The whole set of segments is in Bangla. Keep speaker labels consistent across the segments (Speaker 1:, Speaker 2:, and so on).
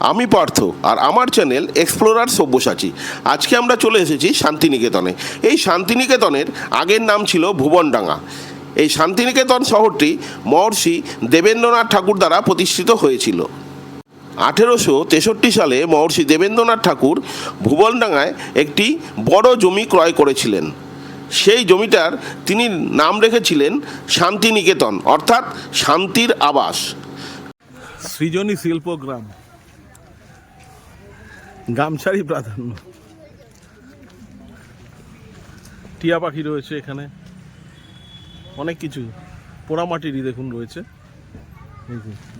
Speaker 1: আমি পার্থ আর আমার চ্যানেল এক্সপ্লোরার সব্যসাচী। আজকে আমরা চলে এসেছি শান্তিনিকেতনে। এই শান্তিনিকেতনের আগের নাম ছিল ভুবনডাঙ্গা। এই শান্তিনিকেতন শহরটি মহর্ষি দেবেন্দ্রনাথ ঠাকুর দ্বারা প্রতিষ্ঠিত হয়েছিল। আঠেরোশো তেষট্টি সালে মহর্ষি দেবেন্দ্রনাথ ঠাকুর ভুবনডাঙ্গায় একটি বড় জমি ক্রয় করেছিলেন। সেই জমিটার তিনি নাম রেখেছিলেন শান্তিনিকেতন, অর্থাৎ শান্তির আবাস।
Speaker 2: সৃজনী শিল্পগ্রাম গামছারি প্রাধান্য। টিয়া পাখি রয়েছে এখানে। অনেক কিছু। পোড়ামাটিরই দেখুন রয়েছে।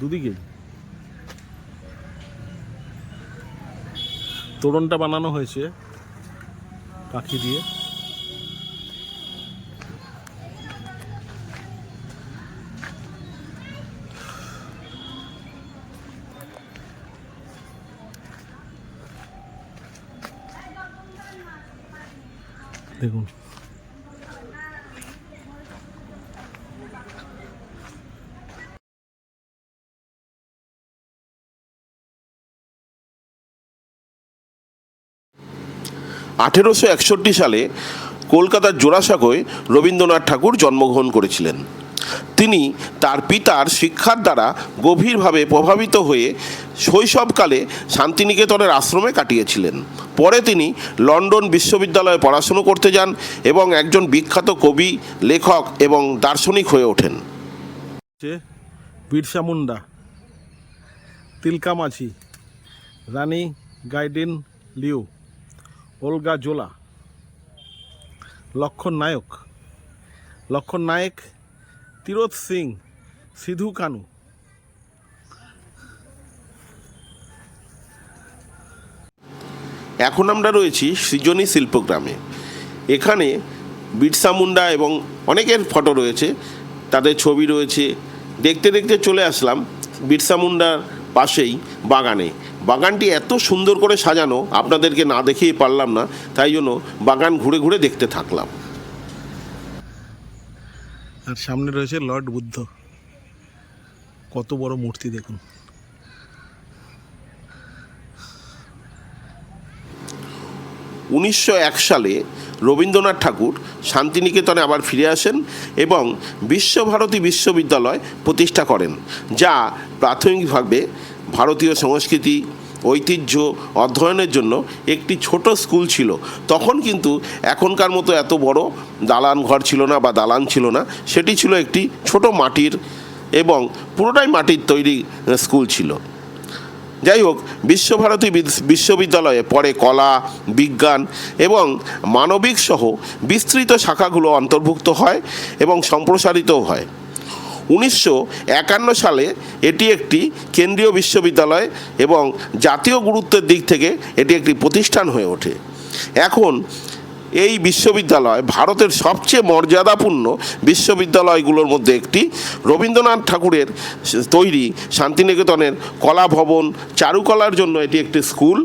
Speaker 2: দুদিকে। তোরণটা বানানো হয়েছে পাখি দিয়ে। দেখুন।
Speaker 1: আঠেরোশো একষট্টি সালে কলকাতার জোড়াসাঁকোয় রবীন্দ্রনাথ ঠাকুর জন্মগ্রহণ করেছিলেন। তিনি তার পিতার শিক্ষার দ্বারা গভীরভাবে প্রভাবিত হয়ে শৈশবকালে শান্তিনিকেতনের আশ্রমে কাটিয়েছিলেন। পরে তিনি লন্ডন বিশ্ববিদ্যালয়ে পড়াশুনো করতে যান এবং একজন বিখ্যাত কবি, লেখক এবং দার্শনিক হয়ে ওঠেন।
Speaker 2: বিরসা মুন্ডা, তিলকা মাঝি, রানী গাইডিন লিউ, ওলগা জোলা, লক্ষণ নায়ক লক্ষণ নায়ক তিরোধ সিং, সিধু কানু।
Speaker 1: এখন আমরা রয়েছি সৃজনী শিল্পগ্রামে। এখানে বিরসা মুন্ডা এবং অনেকের ফটো রয়েছে। তাদের ছবি রয়েছে। দেখতে দেখতে চলে আসলাম বিরসা মুন্ডার পাশেই বাগানে। বাগানটি এত সুন্দর করে সাজানো, আপনাদেরকে না দেখিয়ে পারলাম না, তাই জন্য বাগান ঘুরে ঘুরে দেখতে থাকলাম।
Speaker 2: আর সামনে রয়েছে লর্ড বুদ্ধ। কত বড় মূর্তি দেখুন।
Speaker 1: উনিশশো এক সালে রবীন্দ্রনাথ ঠাকুর শান্তিনিকেতনে আবার ফিরে আসেন এবং বিশ্বভারতী বিশ্ববিদ্যালয় প্রতিষ্ঠা করেন, যা প্রাথমিকভাবে ভারতীয় সংস্কৃতি ঐতিহ্য অধ্যয়নের জন্য একটি ছোট স্কুল ছিল। তখন কিন্তু এখনকার মতো এত বড় দালান ঘর ছিল না বা দালান ছিল না, সেটি ছিল একটি ছোট মাটির এবং পুরোটাই মাটির তৈরি স্কুল ছিল। যাই হোক, বিশ্বভারতী বিদ- বিশ্ববিদ্যালয়ে পরে কলা, বিজ্ঞান এবং মানবিক সহ বিস্তৃত শাখাগুলো অন্তর্ভুক্ত হয় এবং সম্প্রসারিতও হয়। উনিশশো একান্ন সালে এটি একটি কেন্দ্রীয় বিশ্ববিদ্যালয় এবং জাতীয় গুরুত্বের দিক থেকে এটি একটি প্রতিষ্ঠান হয়ে ওঠে। এখন এই বিশ্ববিদ্যালয় ভারতের সবচেয়ে মর্যাদাপূর্ণ বিশ্ববিদ্যালয়গুলোর মধ্যে একটি। রবীন্দ্রনাথ ঠাকুরের তৈরি শান্তিনিকেতনের কলা ভবন চারুকলার জন্য এটি একটি স্কুল।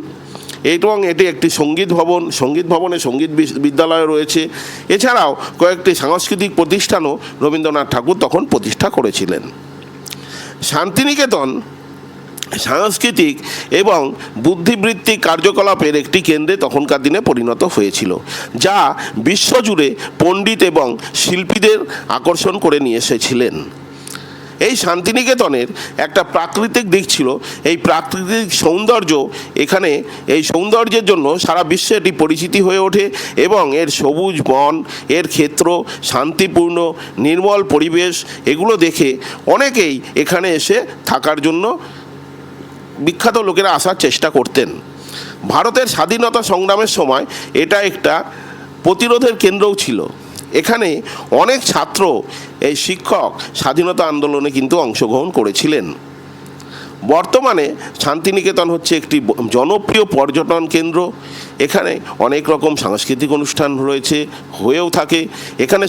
Speaker 1: এবং এটি একটি সংগীত ভবন, সংগীত ভবনে সংগীত বিদ্যালয় রয়েছে। এছাড়াও কয়েকটি সাংস্কৃতিক প্রতিষ্ঠানও রবীন্দ্রনাথ ঠাকুর তখন প্রতিষ্ঠা করেছিলেন। শান্তিনিকেতন সাংস্কৃতিক এবং বুদ্ধিবৃত্তিক কার্যকলাপের একটি কেন্দ্রে তখনকার দিনে পরিণত হয়েছিল, যা বিশ্বজুড়ে পণ্ডিত এবং শিল্পীদের আকর্ষণ করে নিয়ে এসেছিলেন। এই শান্তিনিকেতনের একটা প্রাকৃতিক দিক ছিল। এই প্রাকৃতিক সৌন্দর্য এখানে, এই সৌন্দর্যের জন্য সারা বিশ্বে এটি পরিচিতি হয়ে ওঠে এবং এর সবুজ বন, এর ক্ষেত্র, শান্তিপূর্ণ, নির্মল পরিবেশ এগুলো দেখে অনেকেই এখানে এসে থাকার জন্য বিখ্যাত লোকেরা আসার চেষ্টা করতেন। ভারতের স্বাধীনতা সংগ্রামের সময় এটা একটা প্রতিরোধের কেন্দ্রও ছিল। এখানে অনেক ছাত্র এই শিক্ষক স্বাধীনতা আন্দোলনে কিন্তু অংশগ্রহণ করেছিলেন। বর্তমানে শান্তিনিকেতন হচ্ছে একটি জনপ্রিয় পর্যটন কেন্দ্র। এখানে অনেক রকম সাংস্কৃতিক অনুষ্ঠান রয়েছে, হয়েও থাকে। এখানে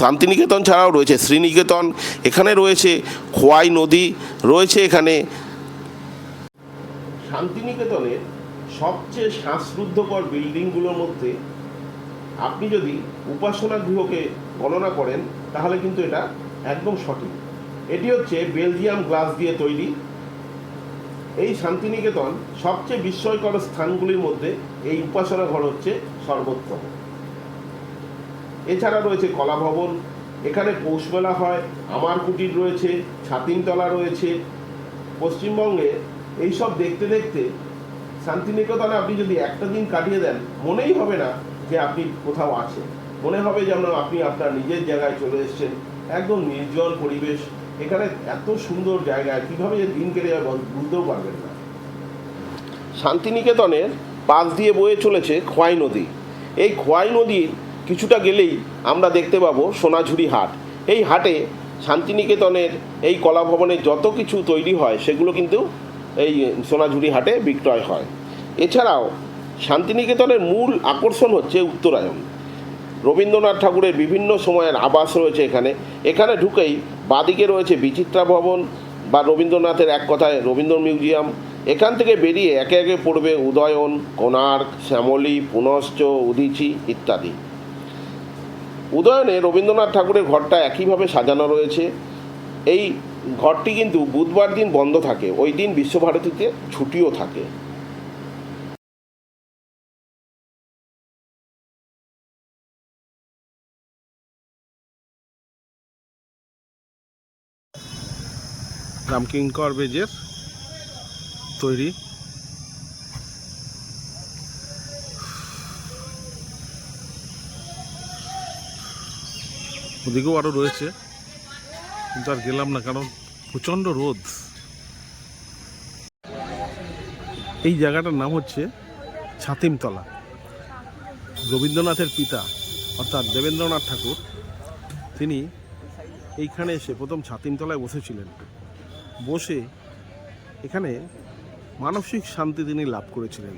Speaker 1: শান্তিনিকেতন ছাড়াও রয়েছে শ্রীনিকেতন। এখানে রয়েছে খোয়াই নদী, রয়েছে এখানে শান্তিনিকেতনের সবচেয়ে শ্বাসরুদ্ধকর বিল্ডিংগুলোর মধ্যে আপনি যদি উপাসনা গৃহকে গণনা করেন তাহলে কিন্তু এটা একদম সঠিক। এটি হচ্ছে বেলজিয়াম গ্লাস দিয়ে তৈরি। এই শান্তিনিকেতন সবচেয়ে বিস্ময়কর স্থানগুলির মধ্যে এই উপাসনা ঘর হচ্ছে সর্বোত্তম। এছাড়া রয়েছে কলা ভবন এখানে পৌষ মেলা হয়, আমার কুটির রয়েছে, ছাতিমতলা রয়েছে। পশ্চিমবঙ্গে এইসব দেখতে দেখতে শান্তিনিকেতনে আপনি যদি একটা দিন কাটিয়ে দেন, মনেই হবে না যে আপনি কোথাও আছেন। মনে হবে যেন আপনি আপনার নিজের জায়গায় চলে এসেছেন। একদম নির্জন পরিবেশ। এখানে এত সুন্দর জায়গায় কীভাবে যে দিন কেটে যাবে বুঝতেও পারবেন না। শান্তিনিকেতনের পাশ দিয়ে বয়ে চলেছে খোয়াই নদী। এই খোয়াই নদীর কিছুটা গেলেই আমরা দেখতে পাবো সোনাঝুরি হাট। এই হাটে শান্তিনিকেতনের এই কলা ভবনের যত কিছু তৈরি হয়, সেগুলো কিন্তু এই সোনাঝুরি হাটে বিক্রয় হয়। এছাড়াও শান্তিনিকেতনের মূল আকর্ষণ হচ্ছে উত্তরায়ণ। রবীন্দ্রনাথ ঠাকুরের বিভিন্ন সময়ের আবাস রয়েছে এখানে। এখানে ঢুকেই বাদিকে রয়েছে বিচিত্রা ভবন বা রবীন্দ্রনাথের এক কথায় রবীন্দ্র মিউজিয়াম। এখান থেকে বেরিয়ে একে একে পড়বে উদয়ন, কোণার্ক, শ্যামলী, পুনশ্চ, উদীচি ইত্যাদি। উদয়নে রবীন্দ্রনাথ ঠাকুরের ঘরটা একইভাবে সাজানো রয়েছে। এই ঘরটি কিন্তু বুধবার দিন বন্ধ থাকে। ওই দিন বিশ্বভারতীতে ছুটিও থাকে।
Speaker 2: রামকিঙ্কর বেজের তৈরি। ওদিকেও আরও রয়েছে, কিন্তু আর গেলাম না, কারণ প্রচণ্ড রোদ। এই জায়গাটার নাম হচ্ছে ছাতিমতলা। রবীন্দ্রনাথের পিতা, অর্থাৎ দেবেন্দ্রনাথ ঠাকুর, তিনি এইখানে এসে প্রথম ছাতিমতলায় বসেছিলেন। বসে এখানে মানসিক শান্তি তিনি লাভ করেছিলেন।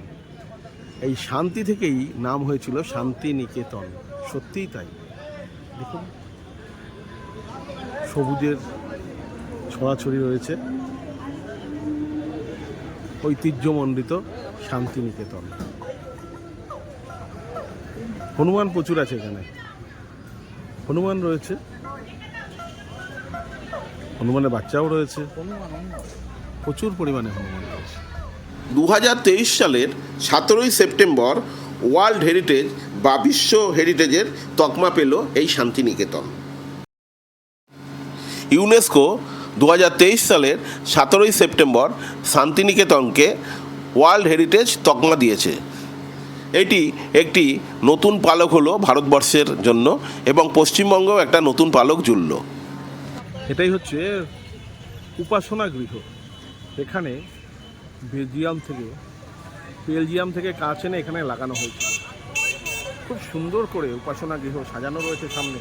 Speaker 2: এই শান্তি থেকেই নাম হয়েছিল শান্তি নিকেতন সত্যিই তাই। দেখুন, সবুজের ছড়াছড়ি রয়েছে। ঐতিহ্যমণ্ডিত শান্তিনিকেতন। হনুমান প্রচুর আছে এখানে। হনুমান রয়েছে। হনুমানের বাচ্চাও রয়েছে। প্রচুর পরিমাণে হনুমান
Speaker 1: দু হাজার তেইশ সালের সতেরোই সেপ্টেম্বর ওয়ার্ল্ড হেরিটেজ বা বিশ্ব হেরিটেজের তকমা পেল এই শান্তিনিকেতন। ইউনেস্কো দু হাজার তেইশ সালের সতেরোই সেপ্টেম্বর শান্তিনিকেতনকে ওয়ার্ল্ড হেরিটেজ তকমা দিয়েছে। এটি একটি নতুন পালক হলো ভারতবর্ষের জন্য এবং পশ্চিমবঙ্গও একটা নতুন পালক জুড়ল।
Speaker 2: এটাই হচ্ছে উপাসনা গৃহ এখানে বেলজিয়াম থেকে বেলজিয়াম থেকে কাজ এনে এখানে লাগানো হয়েছে। খুব সুন্দর করে উপাসনা গৃহ সাজানো রয়েছে সামনে।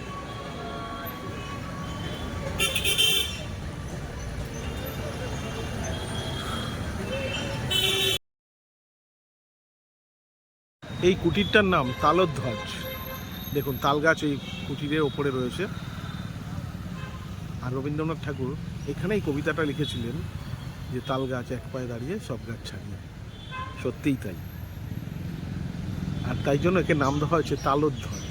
Speaker 2: এই কুটিরটার নাম তালধ্বজ। দেখুন তাল গাছ এই কুটিরের ওপরে রয়েছে। আর রবীন্দ্রনাথ ঠাকুর এখানেই কবিতাটা লিখেছিলেন যে, তাল গাছ এক পায়ে দাঁড়িয়ে সব গাছ ছাড়িয়ে। সত্যিই তাই। আর তাই জন্য একে নাম দেওয়া হয়েছে তালোধ্বজ।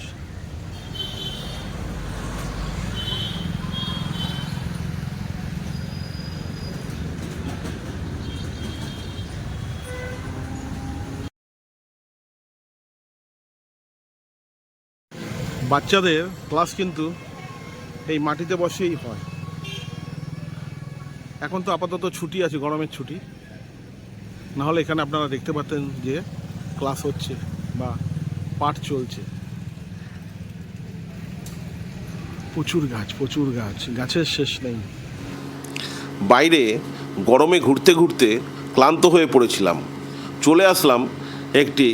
Speaker 2: বাচ্চাদের ক্লাস কিন্তু এই মাটিতে বসেই হয়। এখন তো আপাতত ছুটি আছে, গরমের ছুটি। নাহলে এখানে আপনারা দেখতে পাচ্ছেন যে ক্লাস হচ্ছে বা পাঠ চলছে। প্রচুর গাছ প্রচুর গাছ, গাছের শেষ নেই।
Speaker 1: বাইরে গরমে ঘুরতে ঘুরতে ক্লান্ত হয়ে পড়েছিলাম। চলে আসলাম একটি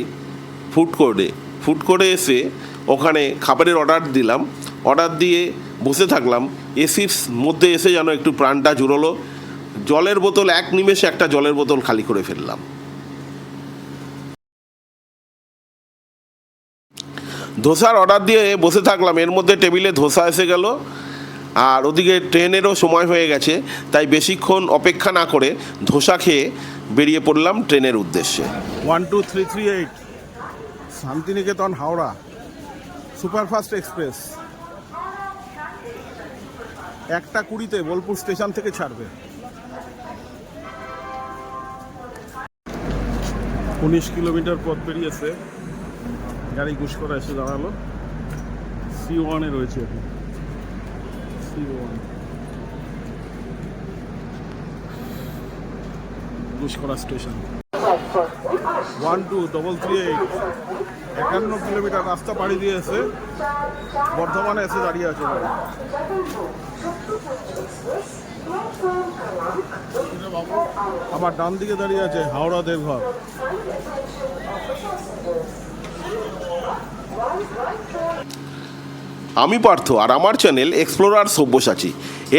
Speaker 1: ফুড কোর্টে। ফুড কোর্টে এসে ওখানে খাবারের অর্ডার দিলাম। অর্ডার দিয়ে থাকলাম। এসির মধ্যে এসে যেন একটু প্রাণটা জুড়লো। জলের বোতল, এক নিমেষে একটা জলের বোতল খালি করে ফেললাম। ধোসার অর্ডার দিয়ে বসে থাকলাম। এর মধ্যে টেবিলে ধোসা এসে গেল। আর ওদিকে ট্রেনেরও সময় হয়ে গেছে, তাই বেশিক্ষণ অপেক্ষা না করে ধোসা খেয়ে বেরিয়ে পড়লাম ট্রেনের উদ্দেশ্যে।
Speaker 2: One, two, three three, eight, Shantiniketan, Howrah, superfast express. একটা কুড়িতে বোলপুর স্টেশন থেকে ছাড়বে। উনিশ কিলোমিটার পথ পেরিয়েছে। গাড়ি ঘুষ করা এসে দাঁড়াল। সি ওয়ানে রয়েছে এখন C one Guskara station. One two double three eight একান্ন কিলোমিটার রাস্তা পাড়ি দিয়েছে। বর্ধমানে এসে দাঁড়িয়ে আছে। আমার ডান দিকে দাঁড়িয়ে আছে হাওড়া দেবঘর
Speaker 1: আমি পার্থ আর আমার চ্যানেল এক্সপ্লোরার সব্যসাচী।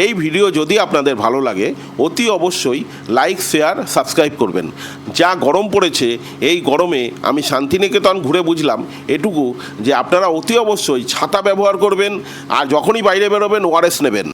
Speaker 1: এই ভিডিও যদি আপনাদের ভালো লাগে, অতি অবশ্যই লাইক, শেয়ার, সাবস্ক্রাইব করবেন। যা গরম পড়েছে, এই গরমে আমি শান্তিনিকেতন ঘুরে বুঝলাম এটুকু যে আপনারা অতি অবশ্যই ছাতা ব্যবহার করবেন আর যখনই বাইরে বেরোবেন ওআরএস নেবেন।